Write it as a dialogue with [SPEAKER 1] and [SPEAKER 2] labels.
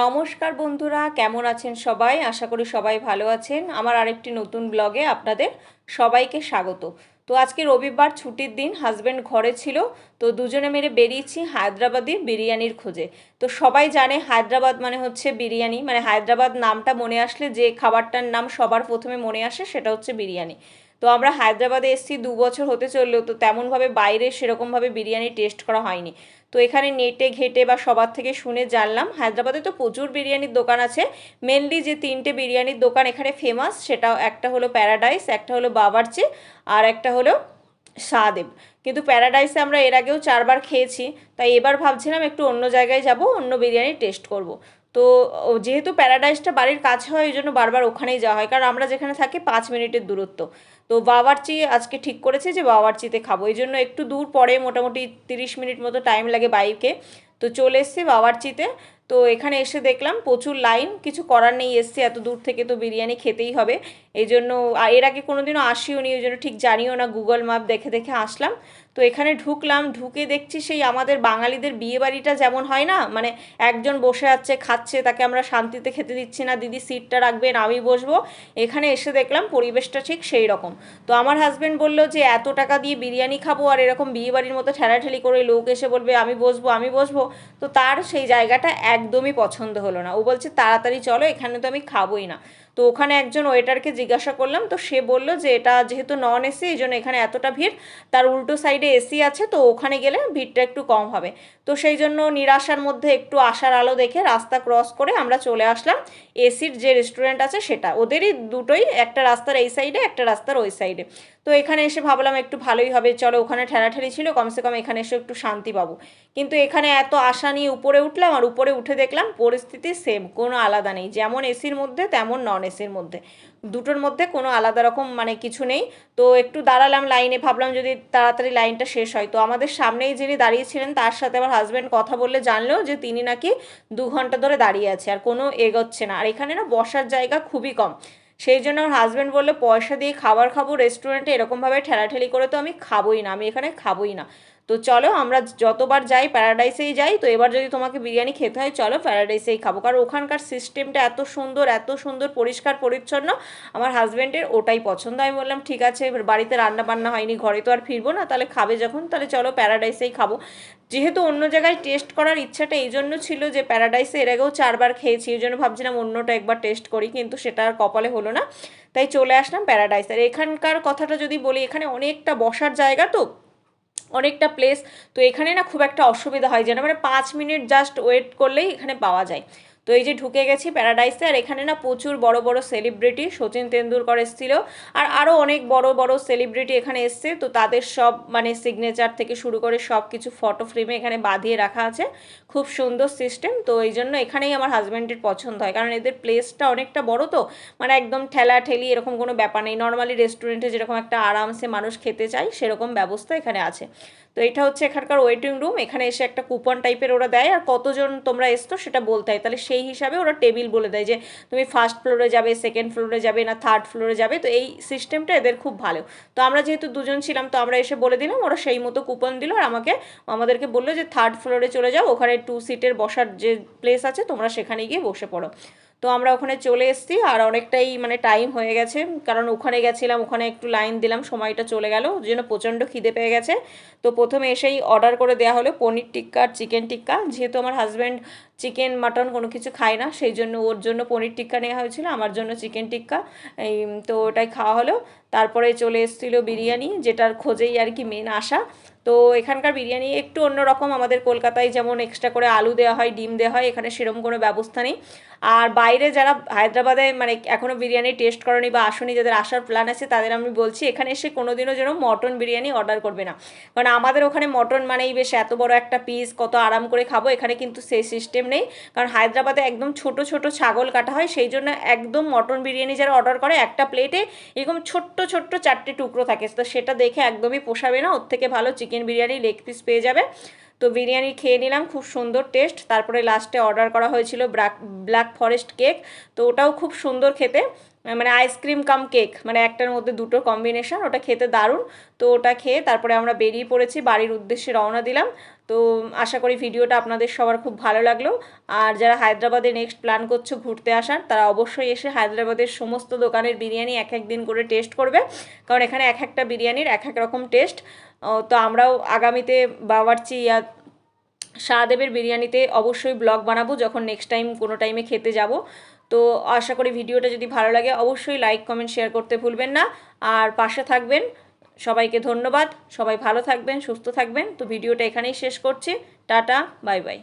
[SPEAKER 1] নমস্কার বন্ধুরা, কেমন আছেন সবাই? আশা করি সবাই ভালো আছেন। আমার আরেকটি নতুন ব্লগে আপনাদের সবাইকে স্বাগত। তো আজকে রবিবার, ছুটির দিন হাজব্যান্ড ঘরে ছিল, তো দুজনে মেরে বেরিয়েছি হায়দ্রাবাদি বিরিয়ানির খোঁজে। তো সবাই জানে হায়দ্রাবাদ মানে হচ্ছে বিরিয়ানি। মানে হায়দ্রাবাদ নামটা মনে আসলে যে খাবারটার নাম সবার প্রথমে মনে আসে সেটা হচ্ছে বিরিয়ানি। তো আমরা হায়দ্রাবাদে এসেছি, দু বছর হতে চললেও তো তেমনভাবে বাইরে সেরকমভাবে বিরিয়ানি টেস্ট করা হয়নি। তো এখানে নেটে, ঘেটে বা সবার থেকে শুনে জানলাম, হায়দ্রাবাদে তো প্রচুর বিরিয়ানির দোকান আছে। মেনলি যে তিনটে বিরিয়ানির দোকান এখানে ফেমাস সেটা একটা হলো প্যারাডাইস একটা হলো বাবারচি আর একটা হলো শাহদেব কিন্তু প্যারাডাইসে আমরা এর আগেও চারবার খেয়েছি, তাই এবার ভাবছিলাম একটু অন্য জায়গায় যাব, অন্য বিরিয়ানি টেস্ট করব। তো যেহেতু প্যারাডাইসটা বাড়ির কাছে হয় ওই জন্য বারবার ওখানেই যাওয়া হয়। কারণ আমরা যেখানে থাকি, পাঁচ মিনিটের দূরত্ব। তো বাবারচি আজকে ঠিক করেছে যে, বাবারচিতে খাব। এই জন্য একটু দূর পরে মোটামুটি তিরিশ মিনিট মতো টাইম লাগে বাইকে। তো চলে এসছি বাবারচিতে। তো এখানে এসে দেখলাম প্রচুর লাইন। কিছু করার নেই, এসছি। এত দূর থেকে তো বিরিয়ানি খেতেই হবে। এই জন্য এর আগে কোনো দিনও আসিও নি ওই জন্য ঠিক জানিও না গুগল ম্যাপ দেখে দেখে আসলাম। তো এখানে ঢুকলাম, ঢুকে দেখছি সেই আমাদের বাঙালিদের বিয়ে বাড়িটা যেমন হয় না মানে একজন বসে আছে, খাচ্ছে, তাকে আমরা শান্তিতে খেতে দিচ্ছি না, দিদি সিটটা রাখবেন, আমি বসবো। এখানে এসে দেখলাম পরিবেশটা ঠিক সেই রকম। তো আমার হাজব্যান্ড বলল যে, এত টাকা দিয়ে বিরিয়ানি খাব আর এরকম বিয়ে বাড়ির মতো ঠেলাঠেলি করে লোক এসে বলবে, আমি বসবো আমি বসবো। তো তার সেই জায়গাটা একদমই পছন্দ হলো না। ও বলছে, তাড়াতাড়ি চলো, এখানে তো আমি খাবোই না। তো ওখানে একজন ওয়েটারকে জিজ্ঞাসা করলাম, তো সে বলল যে এটা যেহেতু নন এসি এই জন্য এখানে এতটা ভিড়, তার উল্টো সাইডে এসি আছে, তো ওখানে গেলে ভিড়টা একটু কম হবে। তো সেই জন্য নিরাশার মধ্যে একটু আশার আলো দেখে রাস্তা ক্রস করে আমরা চলে আসলাম। এসির যে রেস্টুরেন্ট আছে সেটা। ওদেরই দুটোই, একটা রাস্তার এই সাইডে একটা রাস্তার ওই সাইডে তো এখানে এসে ভাবলাম একটু ভালোই হবে, চলো ওখানে ঠেলাঠেলি ছিল, কমসে কম এখানে এসে একটু শান্তি পাবো। কিন্তু এখানে এত আশা নিয়ে উপরে উঠলাম আর উপরে উঠে দেখলাম, পরিস্থিতি সেম কোনো আলাদা নেই। যেমন এসির মধ্যে, তেমন নন এসির মধ্যে। দুটোর মধ্যে কোনো আলাদা রকম মানে কিছু নেই। তো একটু দাঁড়ালাম লাইনে, ভাবলাম যদি তাড়াতাড়ি লাইনটা শেষ হয়। তো আমাদের সামনেই যিনি দাঁড়িয়েছিলেন, তার সাথে আমার হাজব্যান্ড কথা বললে জানলো যে তিনি নাকি দু ঘণ্টা ধরে দাঁড়িয়ে আছে আর কোনো এগোচ্ছে না। আর এখানে না বসার জায়গা খুবই কম। সেই জন্য আমার হাজব্যান্ড বলল, পয়সা দিয়ে খাবার খাব রেস্টুরেন্টে এরকমভাবে ঠেলাঠেলি করে তো আমি খাবোই না। আমি এখানে খাবোই না। তো চলো আমরা যতবার যাই প্যারাডাইসেই যাই, তো এবার যদি তোমাকে বিরিয়ানি খেতে হয়, চলো প্যারাডাইসেই খাব। কারণ ওখানকার সিস্টেমটা এত সুন্দর এত সুন্দর, পরিষ্কার, পরিচ্ছন্ন, আমার হাজব্যান্ডের ওটাই পছন্দ। আমি বললাম, ঠিক আছে, এবার বাড়িতে রান্না বান্না হয়নি, ঘরে তো আর ফিরবো না, তাহলে খাবে যখন, তাহলে চলো প্যারাডাইসেই খাব। যেহেতু অন্য জায়গায় টেস্ট করার ইচ্ছাটা এই জন্য ছিল যে প্যারাডাইসে এর আগেও চারবার খেয়েছি, এই জন্য ভাবছিলাম অন্যটা একবার টেস্ট করি, কিন্তু সেটা আর কপালে হলো না। তাই চলে আসলাম প্যারাডাইস। আর এখানকার কথাটা যদি বলি, এখানে অনেকটা বসার জায়গা তো অনেকটা প্লেস তো এখানে না খুব একটা অসুবিধা হয় যেন মানে পাঁচ মিনিট জাস্ট ওয়েট করলেই এখানে পাওয়া যায়। তো এই যে ঢুকে গেছি প্যারাডাইসে, আর এখানে না প্রচুর বড় বড় সেলিব্রিটি সচিন তেন্ডুলকর এসেছিল। আর আরও অনেক বড় বড় সেলিব্রিটি এখানে এসছে। তো তাদের সব মানে সিগনেচার থেকে শুরু করে সব কিছু ফটো ফ্রেমে এখানে বাঁধিয়ে রাখা আছে। খুব সুন্দর সিস্টেম তো এই জন্য এখানেই আমার হাজব্যান্ডের পছন্দ হয়। কারণ এদের প্লেসটা অনেকটা বড় তো। মানে একদম ঠেলা ঠেলি এরকম কোনো ব্যাপার নেই। নর্মালি রেস্টুরেন্টে যেরকম একটা আরামসে মানুষ খেতে চায়, সেরকম ব্যবস্থা এখানে আছে। তো এটা হচ্ছে এখানকার ওয়েটিং রুম এখানে এসে একটা কুপন টাইপের ওরা দেয়। আর কতজন তোমরা এসছো সেটা বলতে হয়। তাহলে সেই হিসাবে ওরা টেবিল বলে দেয় যে তুমি ফার্স্ট ফ্লোরে যাবে সেকেন্ড ফ্লোরে যাবে না থার্ড ফ্লোরে যাবে, তো এই সিস্টেমটা এদের খুব ভালো। তো আমরা যেহেতু দুজন ছিলাম, তো আমরা এসে বলে দিলাম, ওরা সেই মতো কুপন দিল আর আমাকে, আমাদেরকে বলল যে থার্ড ফ্লোরে চলে যাও, ওখানে টু সিটের বসার যে প্লেস আছে, তোমরা সেখানে গিয়ে বসে পড়ো। তো আমরা ওখানে চলে এসেছি আর অনেকটাই মানে টাইম হয়ে গেছে। কারণ ওখানে গেছিলাম, ওখানে একটু লাইন দিলাম, সময়টা চলে গেল। ওই জন্য প্রচণ্ড খিদে পেয়ে গেছে। তো প্রথমে এসেই অর্ডার করে দেওয়া হলো পনির টিক্কা আর চিকেন টিক্কা। যেহেতু আমার হাজব্যান্ড চিকেন মাটন কোনো কিছু খায় না, সেই জন্য ওর জন্য পনির টিক্কা নেওয়া হয়েছিল, আমার জন্য চিকেন টিক্কা। এই, তো ওটাই খাওয়া হলো। তারপরে চলে এসেছিল বিরিয়ানি, যেটার খোঁজেই আর কি মেন আসা তো এখানকার বিরিয়ানি একটু অন্যরকম আমাদের কলকাতায় যেমন এক্সট্রা করে আলু দেওয়া হয়, ডিম দেওয়া হয়, এখানে সেরকম কোনো ব্যবস্থা নেই। আর বাইরে যারা হায়দ্রাবাদে মানে এখনও বিরিয়ানি টেস্ট করেনি বা আসেনি, যাদের আসার প্ল্যান আছে, তাদের আমি বলছি, এখানে এসে কোনোদিনও যেন মটন বিরিয়ানি অর্ডার করবে না। কারণ আমাদের ওখানে মটন মানেই বেশ এত বড় একটা পিস কত আরাম করে খাব, এখানে কিন্তু সেই সিস্টেম নেই। কারণ হায়দ্রাবাদে একদম ছোট ছোট ছাগল কাটা হয়, সেই জন্য একদম মটন বিরিয়ানি যারা অর্ডার করে, একটা প্লেটে এরকম ছোট্ট ছোট্ট চারটে টুকরো থাকে। তো সেটা দেখে একদমই পোষাবে না, ওর থেকে ভালো চিকেন বিরিয়ানি লেগ পিস পেয়ে যাবে। তো বিরিয়ানি খেয়ে নিলাম, খুব সুন্দর টেস্ট তারপরে লাস্টে অর্ডার করা হয়েছিল ব্ল্যাক ব্ল্যাক ফরেস্ট কেক তো ওটাও খুব সুন্দর খেতে। মানে আইসক্রিম কাম কেক মানে একটার মধ্যে দুটো কম্বিনেশন ওটা খেতে দারুণ। তো ওটা খেয়ে তারপরে আমরা বেরিয়ে পড়েছি, বাড়ির উদ্দেশ্যে রওনা দিলাম। তো আশা করি ভিডিওটা আপনাদের সবার খুব ভালো লাগল। আর যারা হায়দ্রাবাদে নেক্সট প্ল্যান করছ ঘুরতে আসার, তারা অবশ্যই এসে হায়দ্রাবাদের সমস্ত দোকানের বিরিয়ানি এক এক দিন করে টেস্ট করবে। কারণ এখানে এক একটা বিরিয়ানির এক এক রকম টেস্ট তো আমরাও আগামীতে বাবারচি ইয়া শাহদেবের বিরিয়ানিতে অবশ্যই ব্লগ বানাবো যখন নেক্সট টাইম কোনো টাইমে খেতে যাব। তো আশা করি ভিডিওটা যদি ভালো লাগে অবশ্যই লাইক কমেন্ট শেয়ার করতে ভুলবেন না। আর পাশে থাকবেন। সবাইকে ধন্যবাদ। সবাই ভালো থাকবেন, সুস্থ থাকবেন। তো ভিডিওটা এখানেই শেষ করছি। Tata bye bye